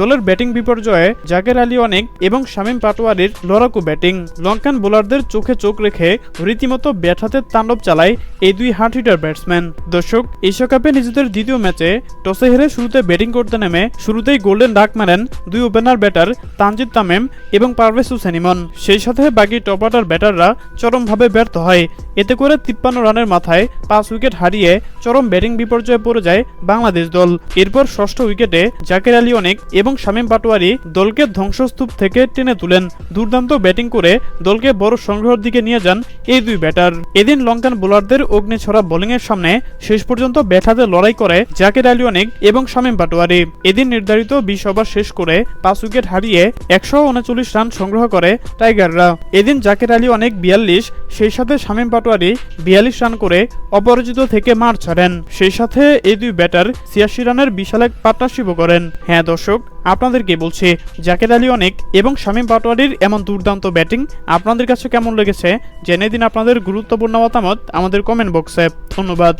দলের ব্যাটিং বিপর্যয়ে জাকের আলী অনেক এবং শামীম পাটোয়ারির লড়াকু ব্যাটিং। লঙ্কান বোলারদের চোখে চোখ রেখে রীতিমতো ব্যাট হাতে তাণ্ডব চালায় এই দুই হার্ট হিটার ব্যাটসম্যান। দর্শক এশিয়া কাপে নিজেদের দ্বিতীয় ম্যাচে টসে হেরে শুরুতে ব্যাটিং করতে নেমে শুরুতেই গোল্ডেন ডাক মারেন দুই ওপেনার ব্যাটার তানজিদ তামিম এবং পারভেজ হুসেন ইমন সেই সাথে বাকি টপ অর্ডার ব্যাটাররা চরমভাবে ব্যর্থ হয়। এতে করে তিপ্পান্ন রানের মাথায় পাঁচ উইকেট হারিয়ে চরম ব্যাটিং বিপর্যয়ে পড়ে যায় বাংলাদেশ দল। এরপর ষষ্ঠ উইকেটে জাকের আলী অনেক এবং শামীম পাটোয়ারি দলকে ধ্বংসস্তূপ থেকে টেনে তুলেন। দুর্দান্ত ব্যাটিং করে দলকে বড় সংগ্রহের দিকে নিয়ে যান এই দুই ব্যাটার। এদিন লঙ্কান বোলারদের অগ্নিছড়া বোলিংয়ের সামনে শেষ পর্যন্ত ব্যাট লড়াই করে জাকের আলী অনেক এবং শামীম পাটোয়ারি। এদিন নির্ধারিত বিশ ওভার শেষ করে পাঁচ উইকেট হারিয়ে একশো উনচল্লিশ রান সংগ্রহ করে টাইগাররা। এদিন জাকের আলী অনেক বিয়াল্লিশ, সেই সাথে শামীম পাটোয়ারি বিয়াল্লিশ রান করে অপরাজিত থেকে মার ছাড়েন। সেই সাথে এই দুই ব্যাটার ছিয়াশি রানের বিশাল এক পার্টনারশিপও করেন। হ্যাঁ দর্শক আপনাদেরকে বলছে, জাকের আলী অনেক এবং শামীম পাটোয়ারির এমন দুর্দান্ত ব্যাটিং আপনাদের কাছে কেমন লেগেছে? জেনে দিন আপনাদের গুরুত্বপূর্ণ মতামত আমাদের কমেন্ট বক্সে ধন্যবাদ।